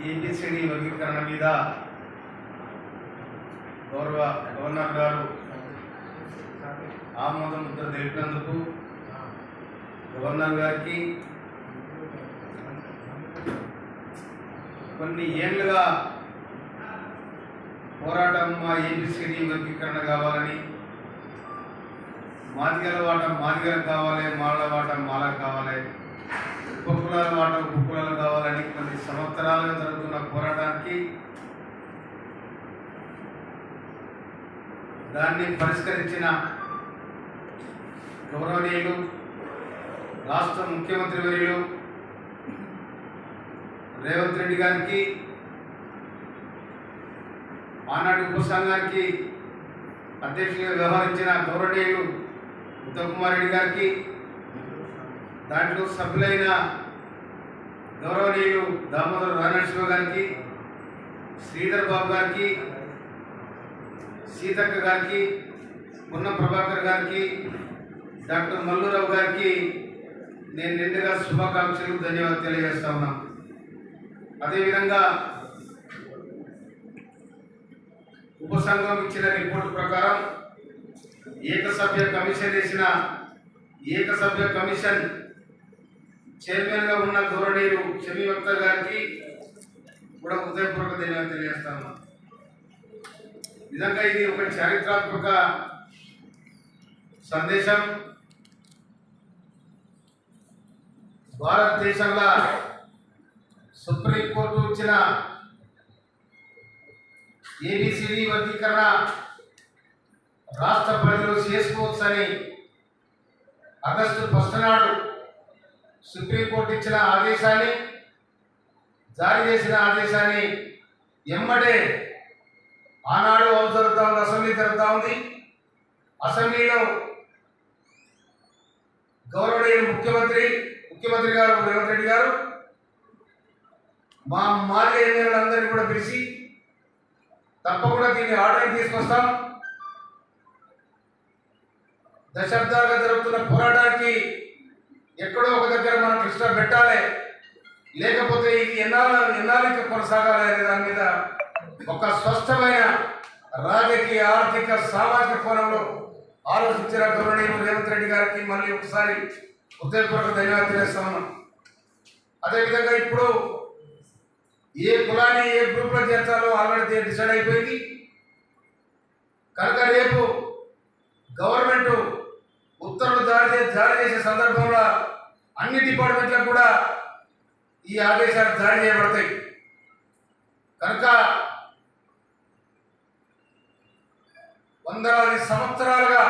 A B C D వర్గీకరణ మీద గౌరవ గవర్నర్ గారు ఆమోదం ముద్ర తెలిపినందుకు గవర్నర్ గారికి కొన్ని ఏళ్ళుగా పోరాటం మా ఏబిసిడి వర్గీకరణ కావాలని మాదిగల వాటం మాదిగలకు కావాలి మాల వాటం మాలకు కావాలి ఉపకులాల వాట ఉపకులాలు కావాలి సంవత్సరాలుగా జరుగుతున్న పోరాటానికి దాన్ని పరిష్కరించిన గౌరవనీయులు రాష్ట్ర ముఖ్యమంత్రి వర్యులు రేవంత్ రెడ్డి గారికి ఆనాటి ఉపసంఘానికి అధ్యక్షులుగా వ్యవహరించిన గౌరవనీయులు ఉత్తమ్ కుమార్ రెడ్డి గారికి దాంట్లో సభ్యులైన గౌరవనీయులు దామోదర్ రాజనరసింహ గారికి శ్రీధర్ బాబు గారికి సీతక్క గారికి పున్న ప్రభాకర్ గారికి డాక్టర్ మల్లురావు గారికి నేను నిండుగా శుభాకాంక్షలు ధన్యవాదాలు తెలియజేస్తా ఉన్నా. అదేవిధంగా ఉపసంఘం ఇచ్చిన రిపోర్ట్ ప్రకారం ఏకసభ్య కమిషన్ వేసిన ఏకసభ్య కమిషన్ చైర్మన్గా ఉన్న ధోరణిలు షమీ అఖ్తర్ గారికి కూడా హృదయపూర్వక ధన్యవాదాలు తెలియజేస్తాను నిజంగా ఇది ఒక చారిత్రాత్మక సందేశం. భారతదేశంలో సుప్రీంకోర్టు ఇచ్చిన ఏబిసిడి వర్గీకరణ రాష్ట్ర ప్రజలు చేసుకోవచ్చని ఆగస్టు ఫస్ట్ నాడు సుప్రీంకోర్టు ఇచ్చిన ఆదేశాన్ని జారీ చేసిన ఆదేశాన్ని ఎమ్మడే ఆనాడు హౌస్ జరుగుతూ ఉంది అసెంబ్లీ జరుగుతూ ఉంది. అసెంబ్లీలో గౌరవనీయ ముఖ్యమంత్రి ముఖ్యమంత్రి గారు రేవంత్ రెడ్డి గారు మా మాజీ ఎమ్మెల్యేలందరినీ కూడా పిలిచి తప్పకుండా దీన్ని ఆర్డర్ తీసుకొస్తాం. దశాబ్దాలుగా జరుగుతున్న పోరాటానికి ఎక్కడో ఒక దగ్గర మనం కృష్ణ పెట్టాలి. లేకపోతే ఇది ఎన్నాళ్ళు ఎన్నాళ్ళకి కొనసాగాలి అనే దాని మీద ఒక స్పష్టమైన రాజకీయ ఆర్థిక సామాజిక కోణంలో ఆలోచించిన గౌరవనీయులు రేవంత్ రెడ్డి గారికి మళ్ళీ ఒకసారి హృదయపూర్వక ధన్యవాదాలు తెలియజేస్తా ఉన్నాం. అదేవిధంగా ఇప్పుడు ఏ కులాన్ని ఏ గ్రూప్లో చేర్చాలో ఆల్రెడీ డిసైడ్ అయిపోయింది. కనుక రేపు గవర్నమెంట్ జారీ జారీ చేసే సందర్భంలో అన్ని డిపార్ట్మెంట్లకు కూడా ఈ ఆదేశాలు జారీ చేయబడతాయి. కనుక వందలాది సంవత్సరాలుగా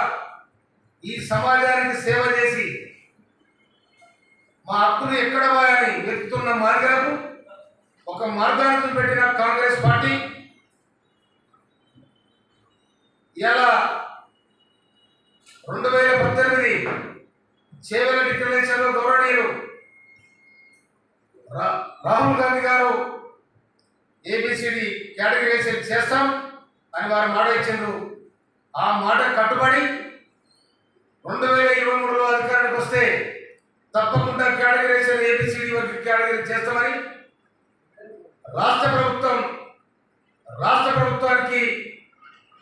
ఈ సమాజానికి సేవ చేసి మా హక్కులు ఎక్కడ పోయాలని వెతుకుతున్న మార్గాలకు ఒక మార్గాన్ని పెట్టిన కాంగ్రెస్ పార్టీ ఇలా రెండు వేల పద్దెనిమిది చేవల డిక్లరేషన్లో గౌరవనీయులు రా- రాహుల్ గాంధీ గారు ఏబిసిడి కేటగిరైజేషన్ చేస్తాం అని వారు మాట ఇచ్చిండ్రు. ఆ మాట కట్టుబడి రెండు వేల ఇరవై మూడులో అధికారానికి వస్తే తప్పకుండా కేటగిరైజేషన్ ఏబిసిడి వరకు కేటగిరీ చేస్తామని రాష్ట్ర ప్రభుత్వం రాష్ట్ర ప్రభుత్వానికి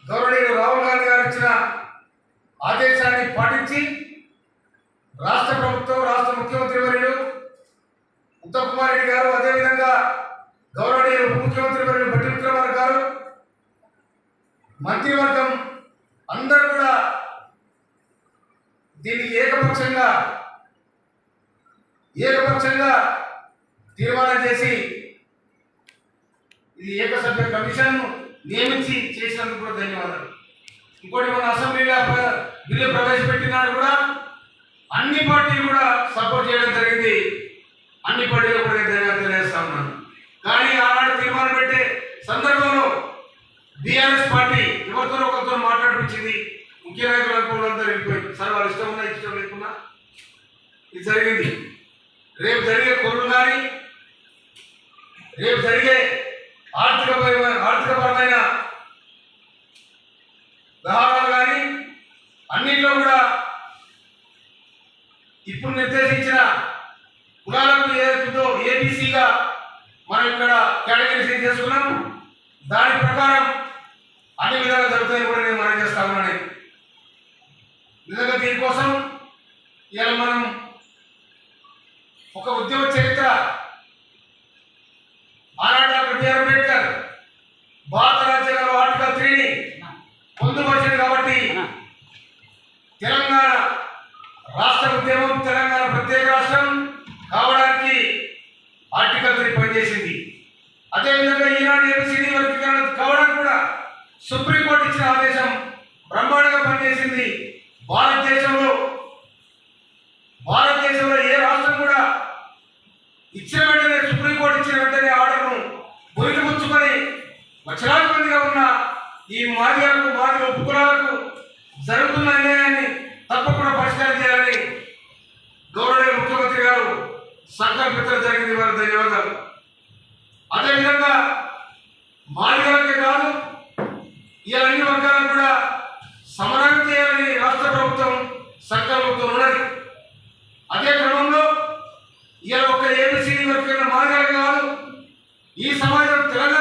గౌరవనీయులు రాహుల్ గాంధీ గారు ఇచ్చిన ఆదేశాన్ని పాటించి రాష్ట్ర ప్రభుత్వం రాష్ట్ర ముఖ్యమంత్రి వర్యులు ఉత్తమ్ కుమార్ రెడ్డి గారు అదేవిధంగా గౌరవనీయ ఉప ముఖ్యమంత్రి వర్యులు భట్టి విక్రమార్ గారు మంత్రివర్గం అందరూ కూడా దీన్ని ఏకపక్షంగా ఏకపక్షంగా తీర్మానం చేసి ఇది ఏకసభ్య కమిషన్ను నియమించి చేసినందుకు కూడా ధన్యవాదాలు. ఇంకోటి మన అసెంబ్లీలో బిల్లు ప్రవేశపెట్టినాడు కూడా అన్ని పార్టీలు కూడా సపోర్ట్ చేయడం జరిగింది. అన్ని పార్టీలు కూడా నేను తెలియజేస్తా ఉన్నాను. కానీ ఆనాడు తీర్మానం పెట్టే సందర్భంలో బీఆర్ఎస్ పార్టీ ఎవరితో ఒకరితో మాట్లాడిపించింది. ముఖ్య నాయకులు అనుకున్నంతా వెళ్ళిపోయింది సార్ వాళ్ళు ఇష్టం ఉన్నా ఇష్టం లేకున్నా? ఇది జరిగింది. రేపు జరిగే కొనులు కానీ రేపు జరిగే ఆర్థిక ఆర్థికపరమైన వ్యవహారాలు అన్నింటిలో కూడా ఇప్పుడు నిర్దేశించిన కులాలకు ఏదైతుందో ఏబీసీగా మనం ఇక్కడ కేటగిరీ చేసుకున్నాం? దాని ప్రకారం అన్ని విధాలు జరుగుతాయి కూడా నేను మనం చేస్తా ఉన్నాను. నిజంగా దీనికోసం ఇవాళ మనం ఒక ఉద్యమ చరిత్ర. ఆనాడు డాక్టర్ బిఆర్ అంబేద్కర్ భారత తెలంగాణ రాష్ట్ర ఉద్యమం తెలంగాణ ప్రత్యేక రాష్ట్రం కావడానికి ఆర్టికల్ త్రీ పనిచేసింది అదేవిధంగా ఈనాడు ఏబిసిడి వర్గీకరణ కావడానికి కూడా సుప్రీంకోర్టు ఇచ్చిన ఆదేశం బ్రహ్మాండంగా పనిచేసింది. భారతదేశంలో భారతదేశంలో ఏ రాష్ట్రం కూడా ఇచ్చిన వెంటనే సుప్రీంకోర్టు ఇచ్చిన వెంటనే ఆర్డర్ను పుచ్చుకొని లక్షలాది మందిగా ఉన్న ఈ మాదిగలకు మాదిగ ఉపకులాలకు జరుగుతున్న అన్యాయాన్ని తప్పకుండా పరిష్కారం చేయాలని గౌరవ ముఖ్యమంత్రి గారు సంకల్పించడం జరిగింది వారి ధన్యవాదాలు. అదేవిధంగా మాదిగలకే కాదు ఇలా అన్ని వర్గాలను కూడా సమరం చేయాలని రాష్ట్ర ప్రభుత్వం సంకల్పంతో ఉన్నది. అదే క్రమంలో ఇలా ఒక ఏబిసిడి వర్గీకరణ మాదిగలకే కాదు ఈ సమాజం తెలంగాణ